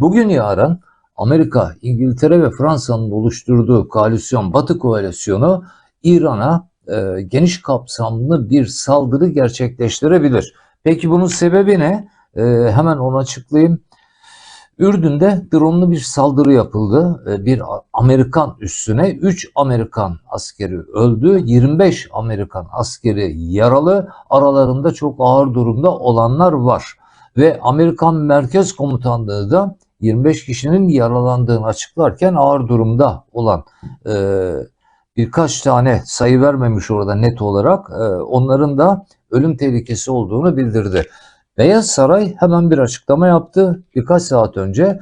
Bugün yarın Amerika, İngiltere ve Fransa'nın oluşturduğu koalisyon, Batı koalisyonu İran'a e, geniş kapsamlı bir saldırı gerçekleştirebilir. Peki bunun sebebi ne? E, hemen onu açıklayayım. Ürdün'de dronlu bir saldırı yapıldı. E, bir Amerikan üssüne 3 Amerikan askeri öldü, 25 Amerikan askeri yaralı. Aralarında çok ağır durumda olanlar var. Ve Amerikan Merkez Komutanlığı da 25 kişinin yaralandığını açıklarken ağır durumda olan e, birkaç tane sayı vermemiş orada net olarak e, onların da ölüm tehlikesi olduğunu bildirdi. Beyaz Saray hemen bir açıklama yaptı. Birkaç saat önce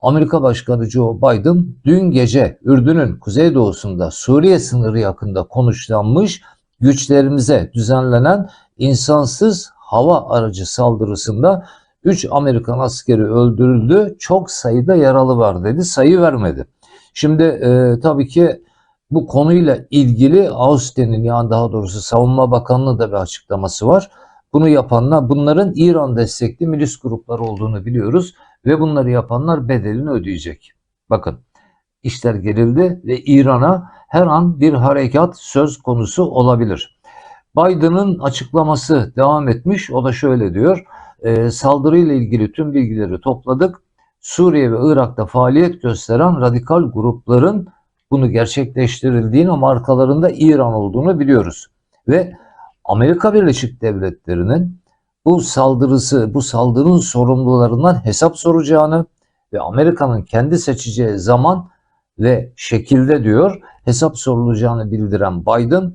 Amerika Başkanı Joe Biden dün gece Ürdün'ün kuzeydoğusunda Suriye sınırı yakında konuşlanmış güçlerimize düzenlenen insansız hava aracı saldırısında 3 Amerikan askeri öldürüldü, çok sayıda yaralı var dedi, sayı vermedi. Şimdi e, tabii ki bu konuyla ilgili Austin'in yani daha doğrusu Savunma Bakanlığı da bir açıklaması var. Bunu yapanlar bunların İran destekli milis grupları olduğunu biliyoruz ve bunları yapanlar bedelini ödeyecek. Bakın işler gerildi ve İran'a her an bir harekat söz konusu olabilir. Biden'ın açıklaması devam etmiş. O da şöyle diyor. E, saldırıyla ilgili tüm bilgileri topladık. Suriye ve Irak'ta faaliyet gösteren radikal grupların bunu gerçekleştirildiğini ama arkalarında İran olduğunu biliyoruz. Ve Amerika Birleşik Devletleri'nin bu saldırısı, bu saldırının sorumlularından hesap soracağını ve Amerika'nın kendi seçeceği zaman ve şekilde diyor hesap sorulacağını bildiren Biden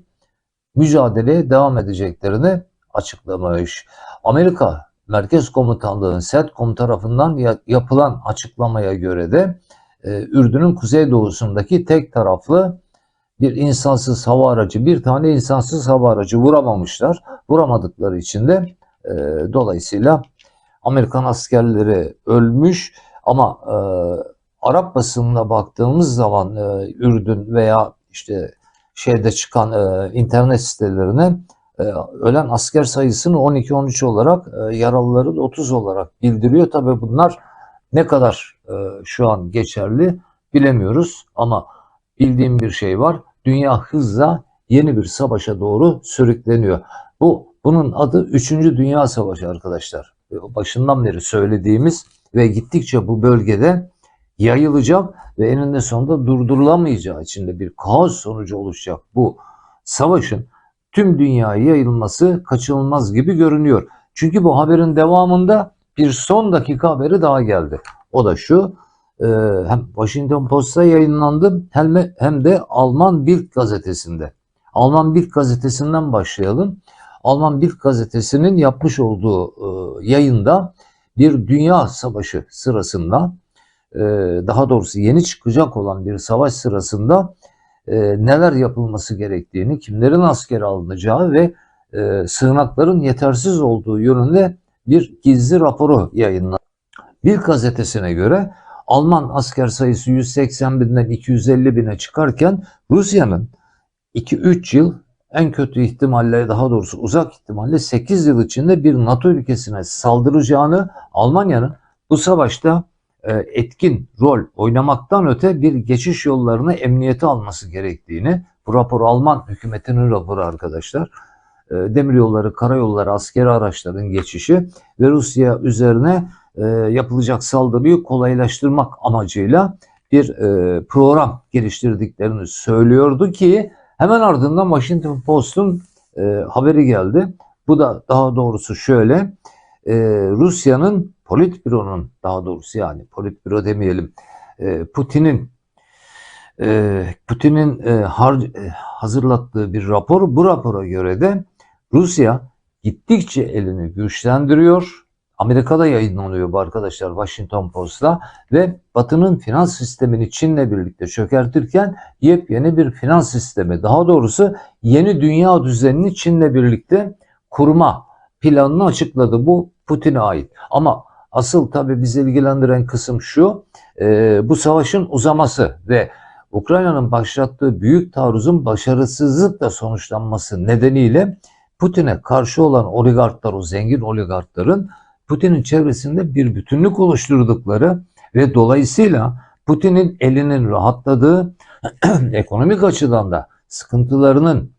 mücadeleye devam edeceklerini açıklamış. Amerika Merkez Komutanlığı SETCOM tarafından yapılan açıklamaya göre de e, Ürdün'ün kuzeydoğusundaki tek taraflı bir insansız hava aracı, bir tane insansız hava aracı vuramamışlar. Vuramadıkları için de e, dolayısıyla Amerikan askerleri ölmüş ama e, Arap basınına baktığımız zaman e, Ürdün veya işte şeyde çıkan e, internet sitelerine ölen asker sayısını 12-13 olarak e, yaralıları da 30 olarak bildiriyor. Tabi bunlar ne kadar e, şu an geçerli bilemiyoruz ama bildiğim bir şey var. Dünya hızla yeni bir savaşa doğru sürükleniyor. Bu bunun adı 3. Dünya Savaşı arkadaşlar. Başından beri söylediğimiz ve gittikçe bu bölgede yayılacak ve eninde sonunda durdurulamayacağı içinde bir kaos sonucu oluşacak bu savaşın tüm dünyaya yayılması kaçınılmaz gibi görünüyor. Çünkü bu haberin devamında bir son dakika haberi daha geldi. O da şu, e, hem Washington Post'ta yayınlandı hem, de Alman Bild gazetesinde. Alman Bild gazetesinden başlayalım. Alman Bild gazetesinin yapmış olduğu e, yayında bir dünya savaşı sırasında e, daha doğrusu yeni çıkacak olan bir savaş sırasında e, neler yapılması gerektiğini, kimlerin askere alınacağı ve e, sığınakların yetersiz olduğu yönünde bir gizli raporu yayınladı. Bir gazetesine göre Alman asker sayısı 180 binden 250 bine çıkarken Rusya'nın 2-3 yıl en kötü ihtimalle daha doğrusu uzak ihtimalle 8 yıl içinde bir NATO ülkesine saldıracağını Almanya'nın bu savaşta etkin rol oynamaktan öte bir geçiş yollarını emniyete alması gerektiğini bu rapor Alman hükümetinin raporu arkadaşlar. E, demiryolları, karayolları, askeri araçların geçişi ve Rusya üzerine e, yapılacak saldırıyı kolaylaştırmak amacıyla bir program geliştirdiklerini söylüyordu ki hemen ardından Washington Post'un haberi geldi. Bu da daha doğrusu şöyle Rusya'nın Politbüro'nun daha doğrusu yani Politbüro demeyelim e, Putin'in e, Putin'in e, hazırlattığı bir rapor. Bu rapora göre de Rusya gittikçe elini güçlendiriyor. Amerika'da yayınlanıyor bu arkadaşlar Washington Post'ta ve Batı'nın finans sistemini Çin'le birlikte çökertirken yepyeni bir finans sistemi daha doğrusu yeni dünya düzenini Çin'le birlikte kurma planını açıkladı. Bu Putin'e ait. Ama Asıl tabii bizi ilgilendiren kısım şu, e, bu savaşın uzaması ve Ukrayna'nın başlattığı büyük taarruzun başarısızlıkla sonuçlanması nedeniyle Putin'e karşı olan oligarklar, o zengin oligarkların Putin'in çevresinde bir bütünlük oluşturdukları Ve dolayısıyla Putin'in elinin rahatladığı ekonomik açıdan da sıkıntılarının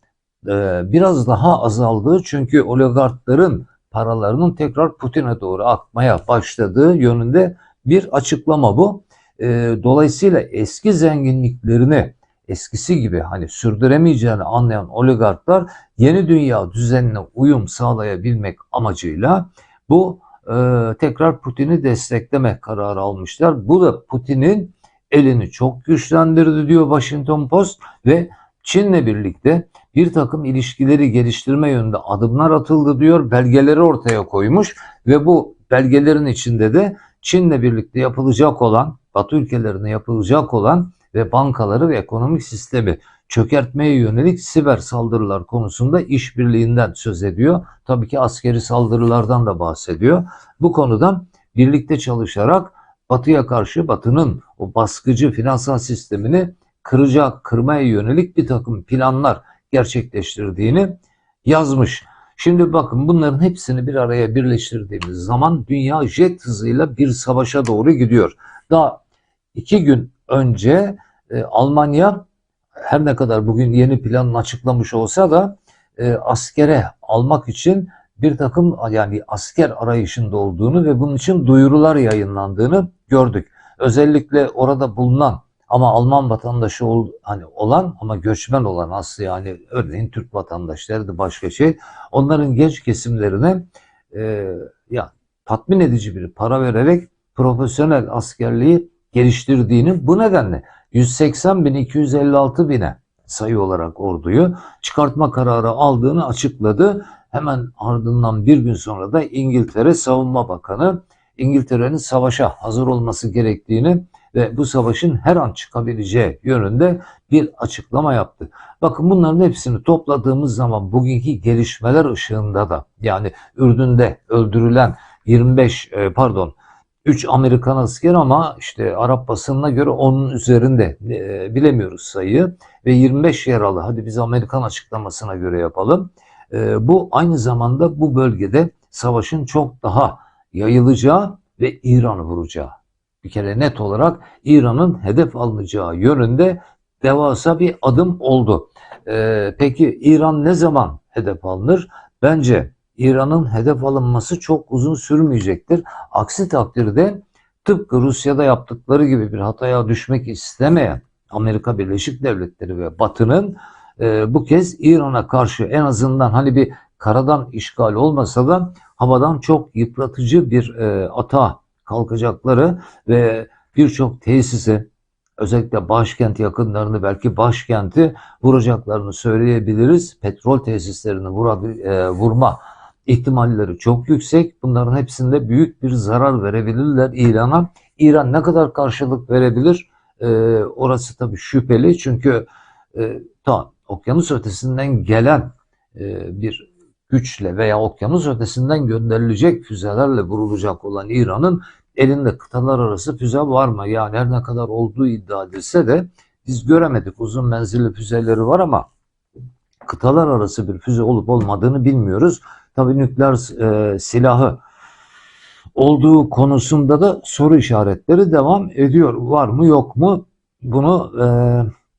e, biraz daha azaldığı çünkü oligarkların paralarının tekrar Putin'e doğru akmaya başladığı yönünde bir açıklama bu. E, dolayısıyla eski zenginliklerini eskisi gibi hani sürdüremeyeceğini anlayan oligarklar yeni dünya düzenine uyum sağlayabilmek amacıyla bu e, tekrar Putin'i destekleme kararı almışlar. Bu da Putin'in elini çok güçlendirdi diyor Washington Post ve Çin'le birlikte bir takım ilişkileri geliştirme yönünde adımlar atıldı diyor. Belgeleri ortaya koymuş ve bu belgelerin içinde de Çin'le birlikte yapılacak olan, Batı ülkelerine yapılacak olan ve bankaları ve ekonomik sistemi çökertmeye yönelik siber saldırılar konusunda işbirliğinden söz ediyor. Tabii ki askeri saldırılardan da bahsediyor. Bu konudan birlikte çalışarak Batı'ya karşı Batı'nın o baskıcı finansal sistemini kıracak, kırmaya yönelik bir takım planlar gerçekleştirdiğini yazmış. Şimdi bakın bunların hepsini bir araya birleştirdiğimiz zaman dünya jet hızıyla bir savaşa doğru gidiyor. Daha iki gün önce e, Almanya her ne kadar bugün yeni planını açıklamış olsa da e, askere almak için bir takım yani asker arayışında olduğunu ve bunun için duyurular yayınlandığını gördük. Özellikle orada bulunan ama Alman vatandaşı ol, hani olan ama göçmen olan aslı yani örneğin Türk vatandaşları da başka şey. Onların genç kesimlerine e, ya tatmin edici bir para vererek profesyonel askerliği geliştirdiğini bu nedenle 180 bin 256 bine sayı olarak orduyu çıkartma kararı aldığını açıkladı. Hemen ardından bir gün sonra da İngiltere Savunma Bakanı İngiltere'nin savaşa hazır olması gerektiğini ve bu savaşın her an çıkabileceği yönünde bir açıklama yaptı. Bakın bunların hepsini topladığımız zaman bugünkü gelişmeler ışığında da yani Ürdün'de öldürülen 25 e, pardon 3 Amerikan asker ama işte Arap basınına göre onun üzerinde e, bilemiyoruz sayıyı ve 25 yaralı hadi biz Amerikan açıklamasına göre yapalım. E, bu aynı zamanda bu bölgede savaşın çok daha yayılacağı ve İran'ı vuracağı. Bir kere net olarak İran'ın hedef alınacağı yönünde devasa bir adım oldu. E, peki İran ne zaman hedef alınır? Bence İran'ın hedef alınması çok uzun sürmeyecektir. Aksi takdirde tıpkı Rusya'da yaptıkları gibi bir hataya düşmek istemeyen Amerika Birleşik Devletleri ve Batı'nın e, bu kez İran'a karşı en azından hani bir karadan işgal olmasa da havadan çok yıpratıcı bir e, ata kalkacakları ve birçok tesisi özellikle başkent yakınlarını belki başkenti vuracaklarını söyleyebiliriz. Petrol tesislerini vura, e, vurma ihtimalleri çok yüksek. Bunların hepsinde büyük bir zarar verebilirler İran'a. İran ne kadar karşılık verebilir? E, orası tabii şüpheli çünkü e, ta okyanus ötesinden gelen e, bir güçle veya okyanus ötesinden gönderilecek füzelerle vurulacak olan İran'ın elinde kıtalar arası füze var mı? Yani her ne kadar olduğu iddia edilse de biz göremedik. Uzun menzilli füzeleri var ama kıtalar arası bir füze olup olmadığını bilmiyoruz. Tabii nükleer e, silahı olduğu konusunda da soru işaretleri devam ediyor. Var mı yok mu? Bunu e,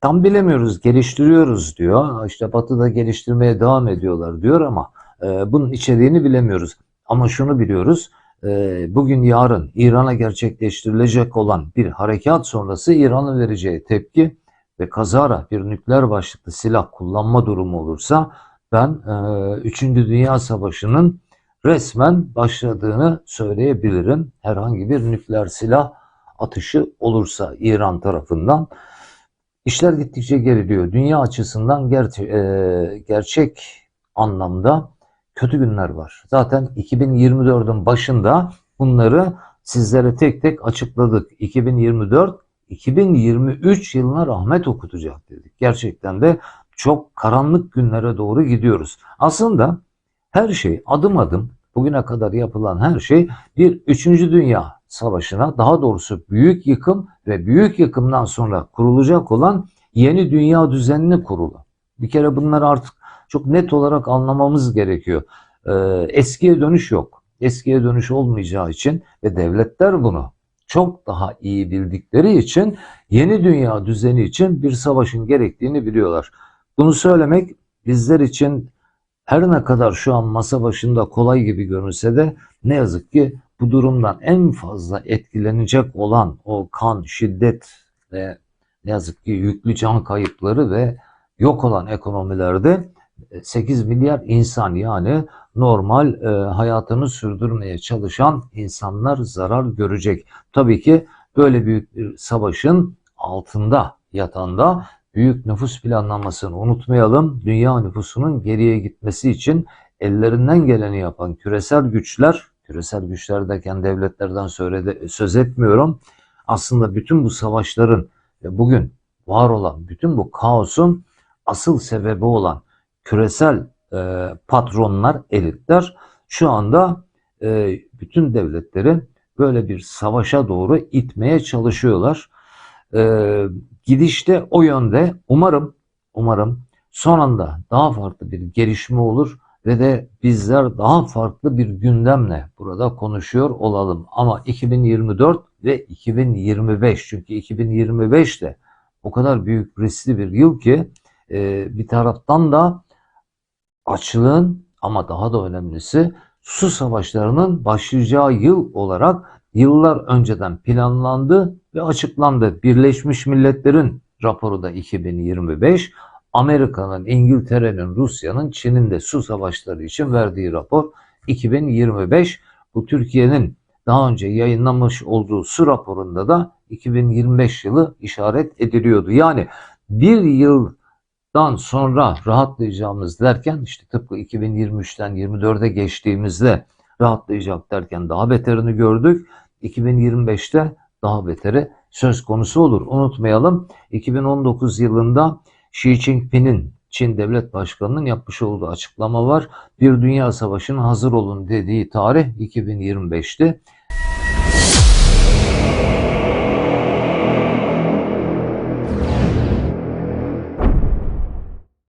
tam bilemiyoruz. Geliştiriyoruz diyor. İşte Batı'da geliştirmeye devam ediyorlar diyor ama e, bunun içeriğini bilemiyoruz. Ama şunu biliyoruz. E, bugün yarın İran'a gerçekleştirilecek olan bir harekat sonrası İran'ın vereceği tepki ve kazara bir nükleer başlıklı silah kullanma durumu olursa ben e, 3. Dünya Savaşı'nın resmen başladığını söyleyebilirim. Herhangi bir nükleer silah atışı olursa İran tarafından. İşler gittikçe geriliyor. Dünya açısından ger e, gerçek anlamda kötü günler var. Zaten 2024'ün başında bunları sizlere tek tek açıkladık. 2024 2023 yılına rahmet okutacak dedik. Gerçekten de çok karanlık günlere doğru gidiyoruz. Aslında her şey adım adım bugüne kadar yapılan her şey bir 3. Dünya Savaşı'na daha doğrusu büyük yıkım ve büyük yıkımdan sonra kurulacak olan yeni dünya düzenini kurulu. Bir kere bunları artık çok net olarak anlamamız gerekiyor. Ee, eskiye dönüş yok. Eskiye dönüş olmayacağı için ve devletler bunu çok daha iyi bildikleri için yeni dünya düzeni için bir savaşın gerektiğini biliyorlar. Bunu söylemek bizler için her ne kadar şu an masa başında kolay gibi görünse de ne yazık ki bu durumdan en fazla etkilenecek olan o kan, şiddet ve ne yazık ki yüklü can kayıpları ve yok olan ekonomilerde 8 milyar insan yani normal e, hayatını sürdürmeye çalışan insanlar zarar görecek. Tabii ki böyle büyük bir savaşın altında yatan da büyük nüfus planlamasını unutmayalım. Dünya nüfusunun geriye gitmesi için ellerinden geleni yapan küresel güçler, küresel güçler derken devletlerden söz etmiyorum. Aslında bütün bu savaşların ve bugün var olan bütün bu kaosun asıl sebebi olan küresel e, patronlar, elitler şu anda e, bütün devletleri böyle bir savaşa doğru itmeye çalışıyorlar. E, gidişte o yönde umarım umarım son anda daha farklı bir gelişme olur ve de bizler daha farklı bir gündemle burada konuşuyor olalım. Ama 2024 ve 2025 çünkü 2025 de o kadar büyük riskli bir yıl ki e, bir taraftan da açlığın ama daha da önemlisi su savaşlarının başlayacağı yıl olarak yıllar önceden planlandı ve açıklandı. Birleşmiş Milletler'in raporu da 2025, Amerika'nın, İngiltere'nin, Rusya'nın, Çin'in de su savaşları için verdiği rapor 2025. Bu Türkiye'nin daha önce yayınlamış olduğu su raporunda da 2025 yılı işaret ediliyordu. Yani bir yıldan sonra rahatlayacağımız derken işte tıpkı 2023'ten 24'e geçtiğimizde rahatlayacak derken daha beterini gördük. 2025'te daha beteri söz konusu olur. Unutmayalım 2019 yılında Xi Jinping'in Çin Devlet Başkanı'nın yapmış olduğu açıklama var. Bir dünya savaşına hazır olun dediği tarih 2025'ti.